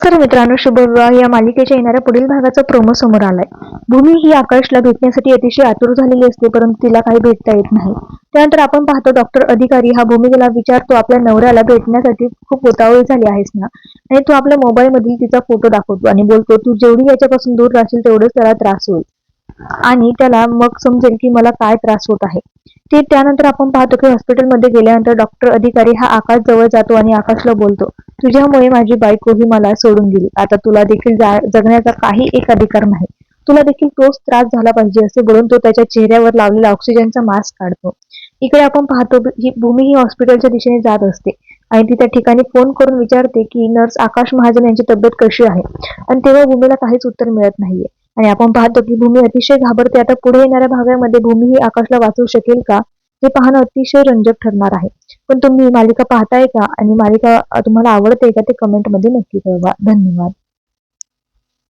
तर मित्रांनो शुभविवाह. या मालिकेच्या येणाऱ्या पुढील भागाचा प्रोमो समोर आलाय. भूमी ही आकाशला भेटण्यासाठी अतिशय आतुर झालेली असते परंतु तिला काही भेटता येत नाही. त्यानंतर आपण पाहतो डॉक्टर अधिकारी हा भूमिकेला विचारतो आपल्या नवऱ्याला भेटण्यासाठी खूप उतावळी झाली आहेस ना? आणि तो आपल्या मोबाईल मधील तिचा फोटो दाखवतो आणि बोलतो तू जेवढी याच्यापासून दूर राहशील तेवढंच त्याला त्रास होईल. आणि त्याला मग समजेल की मला काय त्रास होत आहे. ते त्यानंतर आपण पाहतो की हॉस्पिटलमध्ये गेल्यानंतर डॉक्टर अधिकारी हा आकाश जवळ जातो आणि आकाशला बोलतो तुझ्यामुळे माझी बायकोही मला सोडून गेली. आता तुला देखील जा- जगण्याचा काही एक अधिकार नाही. तुला देखील तोच त्रास झाला पाहिजे असे बोलून तो त्याच्या चेहऱ्यावर लावलेला ऑक्सिजनचा मास्क काढतो. इकडे आपण पाहतो ही भूमी ही हॉस्पिटलच्या दिशेने जात असते. आणि ती त्या ठिकाणी फोन करून विचारते की नर्स आकाश महाजन यांची तब्येत कशी आहे? आणि तेव्हा भूमीला काहीच उत्तर मिळत नाहीये. आणि आपण पाहतो की भूमी अतिशय घाबरते. आता पुढे येणाऱ्या भागामध्ये भूमी ही आकाशला वाचवू शकेल का? हे पाहणं अतिशय रंजक ठरणार आहे. पण तुम्ही मालिका पाहताय का? आणि मालिका तुम्हाला आवडते का? ते कमेंटमध्ये नक्की कळवा. धन्यवाद.